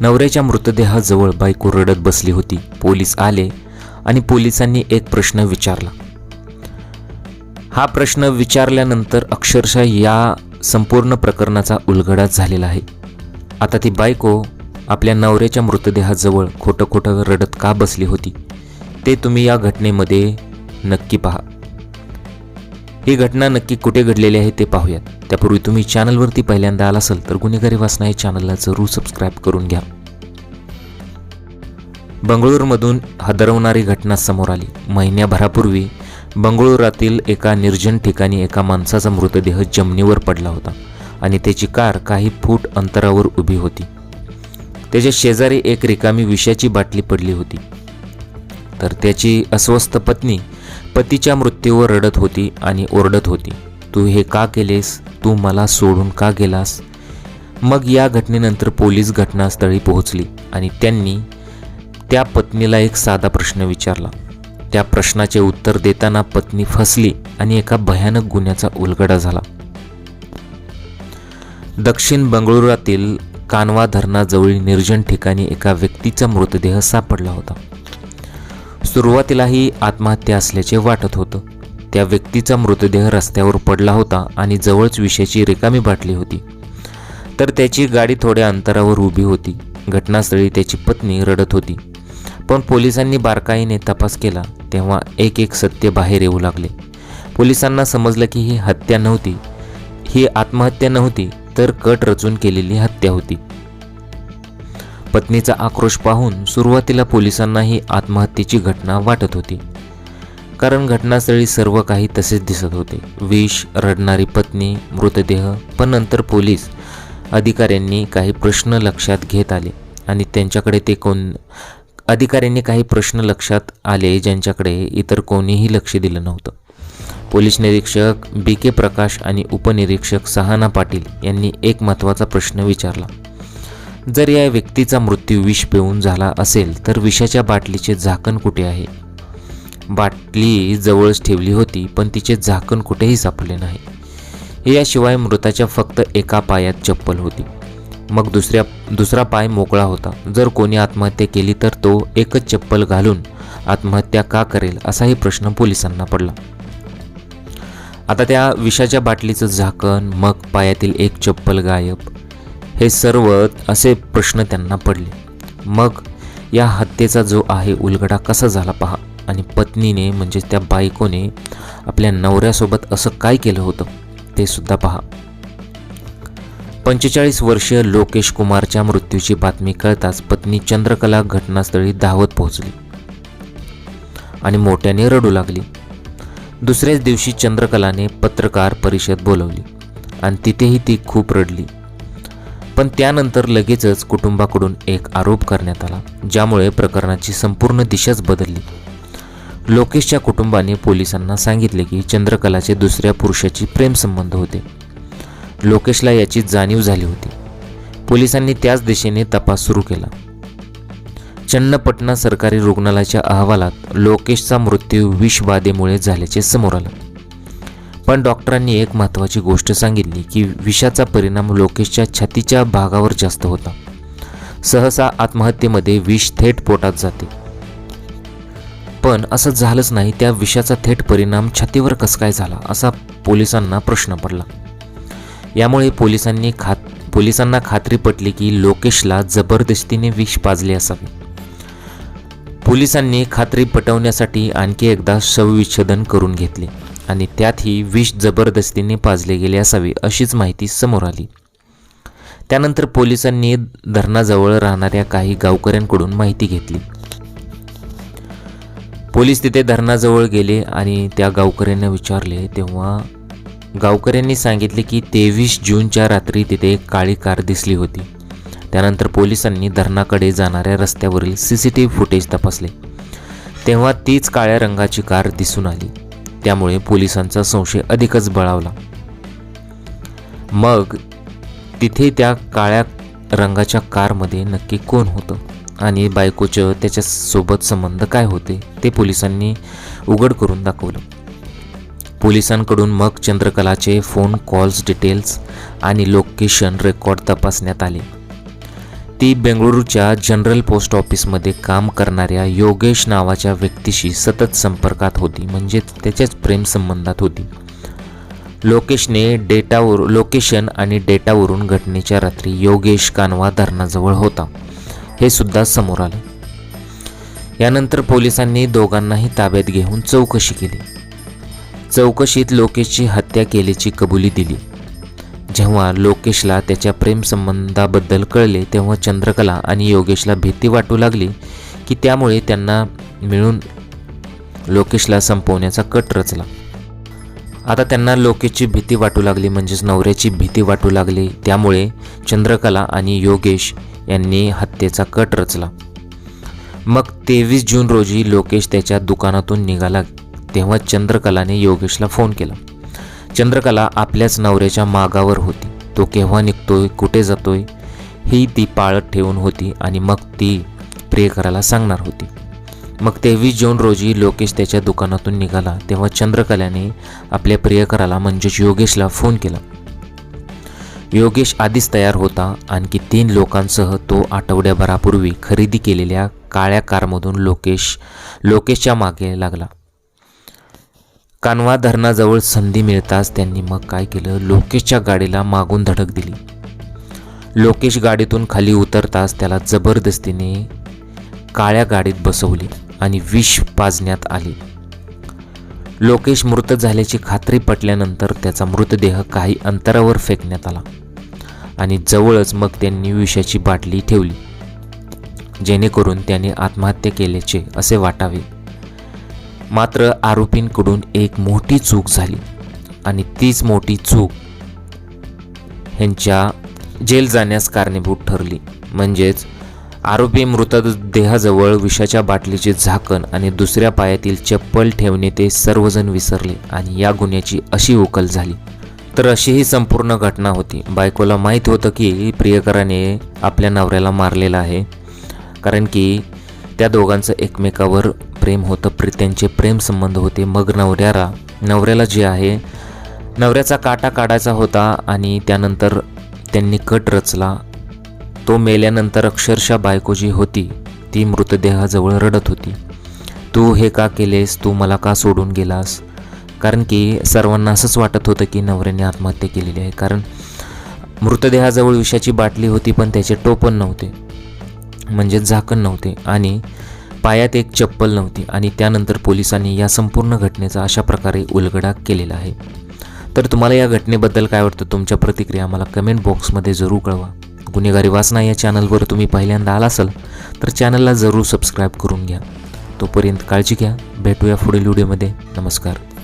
नवऱ्याच्या मृतदेहाजवळ बायको रडत बसली होती. पोलीस आले आणि पोलिसांनी एक प्रश्न विचारला. हा प्रश्न विचारल्यानंतर अक्षरशः या संपूर्ण प्रकरणाचा उलगडा झालेला आहे. आता ती बायको आपल्या नवऱ्याच्या मृतदेहाजवळ खोटं खोटं रडत का बसली होती ते तुम्ही या घटनेमध्ये नक्की पहा. ही घटना नक्की कुठे घडलेली आहे ते पाहूयात. त्यापूर्वी तुम्ही चॅनलवरती पहिल्यांदा आला असाल तर गुन्हेगारी वाचना या चॅनलला जरूर सबस्क्राईब करून घ्या. बंगळूरमधून हदरवणारी घटना समोर आली. महिन्याभरापूर्वी बंगळुरातील एका निर्जन ठिकाणी एका माणसाचा मृतदेह जमिनीवर पडला होता आणि त्याची कार काही फूट अंतरावर उभी होती. त्याच्या शेजारी एक रिकामी विषाची बाटली पडली होती. तर त्याची अस्वस्थ पत्नी पतीच्या मृत्यूवर रडत होती आणि ओरडत होती तू हे का केलेस? तू मला सोडून का गेलास? मग या घटनेनंतर पोलीस घटनास्थळी पोहोचली आणि त्यांनी त्या पत्नीला एक साधा प्रश्न विचारला. त्या प्रश्नाचे उत्तर देताना पत्नी फसली आणि एका भयानक गुन्ह्याचा उलगडा झाला. दक्षिण बंगळुरातील कानवा धरणाजवळील निर्जन ठिकाणी एका व्यक्तीचा मृतदेह सापडला होता. सुरुवातीला ही आत्महत्या असल्याचे वाटत होतं. त्या व्यक्तीचा मृतदेह रस्त्यावर पडला होता आणि जवळच विषयाची रिकामी बाटली होती. तर त्याची गाडी थोड्या अंतरावर उभी होती. घटनास्थळी त्याची पत्नी रडत होती. पण पोलिसांनी बारकाईने तपास केला तेव्हा एक एक सत्य बाहेर येऊ लागले. पोलिसांना समजलं की ही हत्या नव्हती. ही आत्महत्या नव्हती तर कट रचून केलेली हत्या होती. पत्नीचा आक्रोश पाहून सुरुवातीला पोलिसांना ही आत्महत्येची घटना वाटत होती. कारण घटनास्थळी सर्व काही तसेच दिसत होते. विष रडणारी पत्नी मृतदेह पण नंतर पोलीस अधिकाऱ्यांनी काही प्रश्न लक्षात घेत आले आणि त्यांच्याकडे ते कोण अधिकाऱ्यांनी काही प्रश्न लक्षात आले ज्यांच्याकडे इतर कोणीही लक्ष दिलं नव्हतं. पोलीस निरीक्षक बी के प्रकाश आणि उपनिरीक्षक सहाना पाटील यांनी एक महत्त्वाचा प्रश्न विचारला. जर या व्यक्तीचा मृत्यू विष पिऊन झाला असेल तर विषाच्या बाटलीचे झाकण कुठे आहे? बाटली जवळच ठेवली होती पण तिचे झाकण कुठेही सापडले नाही. याशिवाय मृताच्या फक्त एका पायात चप्पल होती. मग दुसऱ्या दुसरा पाय मोकळा होता. जर कोणी आत्महत्या केली तर तो एकच चप्पल घालून आत्महत्या का करेल असाही प्रश्न पोलिसांना पडला. आता त्या विषाच्या बाटलीचं झाकण मग पायातील एक चप्पल गायब. हे सर्व असे प्रश्न त्यांना पडले. मग या हत्येचा जो आहे उलगडा कसा झाला पहा. आणि पत्नीने म्हणजेच त्या बायकोने आपल्या नवऱ्यासोबत असं काय केलं होतं ते सुद्धा पहा. पंचेचाळीस वर्षीय लोकेश कुमारच्या मृत्यूची बातमी कळताच पत्नी चंद्रकला घटनास्थळी धावत पोहोचली. आणि मोठ्याने रडू लागली. दुसऱ्याच दिवशी चंद्रकलाने पत्रकार परिषद बोलवली. आणि तिथेही ती खूप रडली. पण त्यानंतर लगेचच कुटुंबाकडून एक आरोप करण्यात आला ज्यामुळे प्रकरणाची संपूर्ण दिशाच बदलली. लोकेशच्या कुटुंबाने पोलिसांना सांगितले की चंद्रकलाचे दुसऱ्या पुरुषाची प्रेमसंबंध होते. लोकेशला याची जाणीव झाली होती. पोलिसांनी त्याच दिशेने तपास सुरू केला. चन्नपटना सरकारी रुग्णालयाच्या अहवालात लोकेशचा मृत्यू विषबाधेमुळे झाल्याचे समोर आलं. पण डॉक्टरांनी एक महत्त्वाची गोष्ट सांगितली की विषाचा परिणाम लोकेशच्या छातीच्या भागावर जास्त होता. सहसा आत्महत्येमध्ये विष थेट पोटात जाते. पण असं झालंच नाही त्या विषाचा थेट परिणाम छातीवर कस काय झाला असा पोलिसांना प्रश्न पडला. यामुळे पोलिसांनी खात पोलिसांना खात्री पटली की लोकेशला जबरदस्तीने विष पाजले असावे. पोलिसांनी खात्री पटवण्यासाठी आणखी एकदा शवविच्छेदन करून घेतले. आणि त्यातही विष जबरदस्तीने पाजले गेले असावे अशीच माहिती समोर आली. त्यानंतर पोलिसांनी धरणाजवळ राहणाऱ्या काही गावकऱ्यांकडून माहिती घेतली. पोलीस तिथे धरणाजवळ गेले आणि त्या गावकऱ्यांना विचारले तेव्हा गावकऱ्यांनी सांगितले की तेवीस जूनच्या रात्री तिथे एक काळी कार दिसली होती. त्यानंतर पोलिसांनी धरणाकडे जाणाऱ्या रस्त्यावरील C C T V footage तपासले. तेव्हा तीच काळ्या रंगाची कार दिसून आली. त्यामुळे पोलिसांचा संशय अधिकच बळावला. मग तिथे त्या काळ्या रंगाच्या कारमध्ये नक्की कोण होतं आणि बायकोचं त्याच्यासोबत संबंध काय होते ते पोलिसांनी उघड करून दाखवलं. पोलिसांकडून मग चंद्रकलाचे फोन कॉल्स डिटेल्स आणि लोकेशन रेकॉर्ड तपासण्यात आले. ती बेंगळुरूच्या जनरल पोस्ट ऑफिसमध्ये काम करणाऱ्या योगेश नावाच्या व्यक्तीशी सतत संपर्कात होती म्हणजे त्याच्याच प्रेमसंबंधात होती. लोकेशने डेटावर लोकेशन आणि डेटावरून घटनेच्या रात्री योगेश कानवा धरणाजवळ होता. हे सुद्धा समोर आलं. यानंतर पोलिसांनी दोघांनाही ताब्यात घेऊन चौकशी केली. चौकशीत लोकेशची हत्या केल्याची कबुली दिली. जेव्हा लोकेशला त्याच्या प्रेमसंबंधाबद्दल कळले तेव्हा चंद्रकला आणि योगेशला भीती वाटू लागली की त्यामुळे त्यांना मिळून लोकेशला संपवण्याचा कट रचला. आता त्यांना लोकेशची भीती वाटू लागली म्हणजेच नवऱ्याची भीती वाटू लागली. त्यामुळे चंद्रकला आणि योगेश यांनी हत्येचा कट रचला. मग तेवीस जून रोजी लोकेश त्याच्या दुकानातून निघाला तेव्हा चंद्रकलाने योगेशला फोन केला. चंद्रकला आपल्याच नवऱ्याच्या मागावर होती. तो केव्हा निघतोय कुठे जातोय ही ती पाळत ठेवून होती आणि मग ती प्रियकराला सांगणार होती. मग तेवीस जून रोजी लोकेश त्याच्या दुकानातून निघाला तेव्हा चंद्रकलाने आपल्या प्रियकराला म्हणजेच योगेशला फोन केला. योगेश आधीच तयार होता. आणखी तीन लोकांसह तो आठवड्याभरापूर्वी खरेदी केलेल्या काळ्या कारमधून लोकेश लोकेशच्या मागे लागला. कानवा धरणाजवळ संधी मिळताच त्यांनी मग काय केलं? लोकेशच्या गाडीला मागून धडक दिली. लोकेश गाडीतून खाली उतरताच त्याला जबरदस्तीने काळ्या गाडीत बसवली आणि विष पाजण्यात आले. लोकेश मृत झाल्याची खात्री पटल्यानंतर त्याचा मृतदेह काही अंतरावर फेकण्यात आला आणि जवळच मग त्यांनी विषाची बाटली ठेवली. जेणेकरून त्याने आत्महत्या केल्याचे असे वाटावे. मात्र आरोपींकडून एक मोठी चूक झाली आणि तीच मोठी चूक ह्यांच्या जेल जाण्यास कारणीभूत ठरली. म्हणजेच आरोपी मृतदेहाजवळ विषाच्या बाटलीचे झाकण आणि दुसऱ्या पायातील चप्पल ठेवणे ते सर्वजण विसरले आणि या गुन्ह्याची अशी उकल झाली. तर अशी ही संपूर्ण घटना होती. बायकोला माहीत होतं की प्रियकराने आपल्या नवऱ्याला मारलेलं आहे कारण की त्या दोघांचं एकमेकावर प्रेम होतं प्रे त्यांचे प्रेम संबंध होते. मग नवऱ्याला नवऱ्याला जे आहे नवऱ्याचा काटा काढायचा होता आणि त्यानंतर त्यांनी कट रचला. तो मेल्यानंतर अक्षरशः बायको जी होती ती मृतदेहाजवळ रडत होती. तू हे का केलेस? तू मला का सोडून गेलास? कारण की सर्वांना असंच वाटत होतं की नवऱ्याने आत्महत्या केलेली आहे. कारण मृतदेहाजवळ विषाची बाटली होती पण त्याचे टोपण नव्हते. म्हणजे झाकण नव्हते. आणि पायात एक चप्पल नव्हती आणि त्यानंतर पोलिसांनी या संपूर्ण घटनेचा अशा प्रकारे उलगडा केलेला आहे. तर तुम्हाला या घटनेबद्दल काय वाटतं? तुमच्या प्रतिक्रिया आम्हाला कमेंट बॉक्समध्ये जरूर कळवा. गुन्हेगारी वाचना या चॅनलवर तुम्ही पहिल्यांदा आला असाल तर चॅनलला जरूर सबस्क्राईब करून घ्या. तोपर्यंत काळजी घ्या. भेटूया पुढील व्हिडिओमध्ये. नमस्कार.